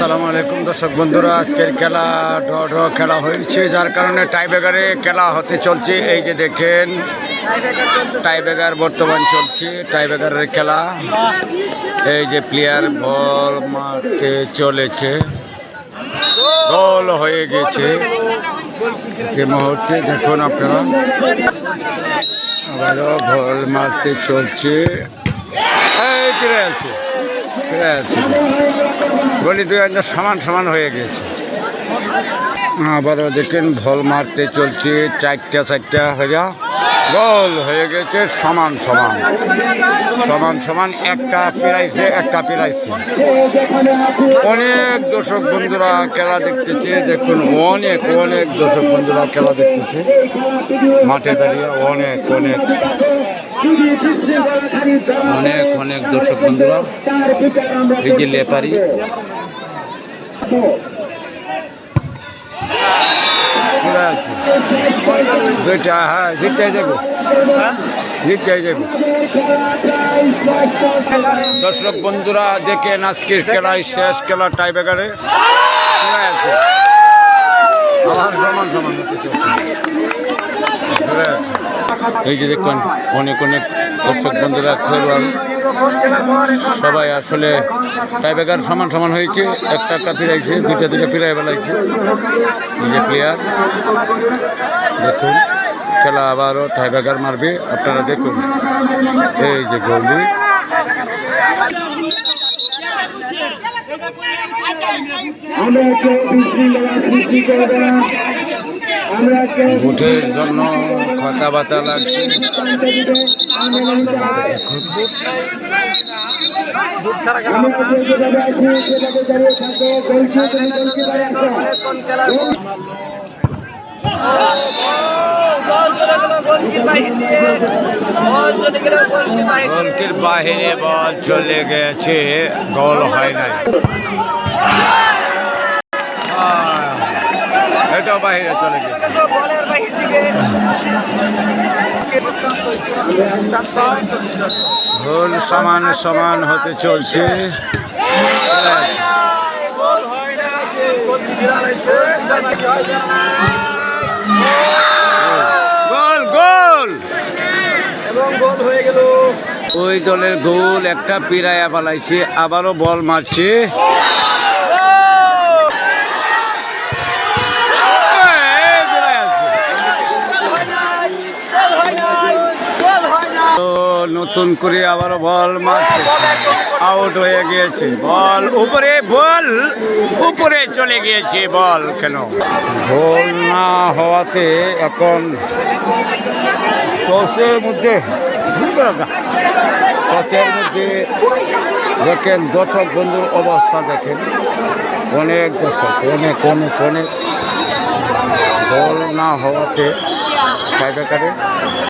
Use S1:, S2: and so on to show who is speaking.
S1: আসসালামু আলাইকুম দর্শক বন্ধুরা, আজকের খেলা ড্র ড্র খেলা হয়েছে, যার কারণে টাইব্রেকারে খেলা হতে চলছে। এই যে দেখেন, টাইব্রেকার বর্তমান চলছে, টাইব্রেকারের খেলা। এই যে প্লেয়ার বল মারতে চলেছে, গোল হয়ে গেছে। যে মুহূর্তে দেখুন আপনারা, আবারও বল মারতে চলছে। এই আছে আছে গলি দুই একদম সমান সমান হয়ে গেছে। আবারও দেখেন ভল মারতে চলছে, চারটা চারটা হয়ে গোল হয়ে গেছে, সমান সমান। সমান সমান একটা পেরাইছে একটা পেরাইছে অনেক দর্শক বন্ধুরা খেলা দেখতেছে, দেখুন অনেক অনেক দর্শক বন্ধুরা খেলা দেখতেছে। মাঠে দাঁড়িয়ে অনেক অনেক। অনেক অনেক দর্শক বন্ধুরা, এই যে লেপারি। দুইটা হ্যাঁ জিতে যাবে। জিতে যাবে। দর্শক বন্ধুরা, দেখেন আজকের খেলায় শেষ খেলা টাইব্রেকারে। আছে সমান সমান হতে চলছে। এই যে দেখুন, অনেক অনেক দর্শক বন্ধুরা, খেলোয়াড় সবাই আসলে টাইব্রেকার সমান সমান হয়েছে, একটা একটা ফিরাইছে, দুইটা দুইটা ফিরাই বেলাইছে এই যে প্লেয়ার দেখুন, খেলা আবারও টাইব্রেকার মারবে, আপনারা দেখুন। এই যে গোলি
S2: আমরা
S1: ভোটের জন্য কথাবার্তা লাগছে। গোলকির বাহিরে বল চলে গেছে গোল হয় নাই। এটাও বাহিরে চলে গোল সমান সমান হতে চলছে। গোল গোল! ওই দলের গোল একটা পিরায়া পালাইছে আবারও বল মারছে এই পিরায় আছে। তো নতুন করে আবার বল মারছে আউট হয়ে গিয়েছে। বল উপরে বল উপরে চলে গিয়েছে বল কেন? গোল না হওয়াতে এখন টসের মধ্যে টসের মধ্যে দেখেন দর্শক বন্ধুর অবস্থা দেখেন। অনেক দর্শক, অনেক অনেক অনেক। বল না হওয়াতে টাইব্রেকারে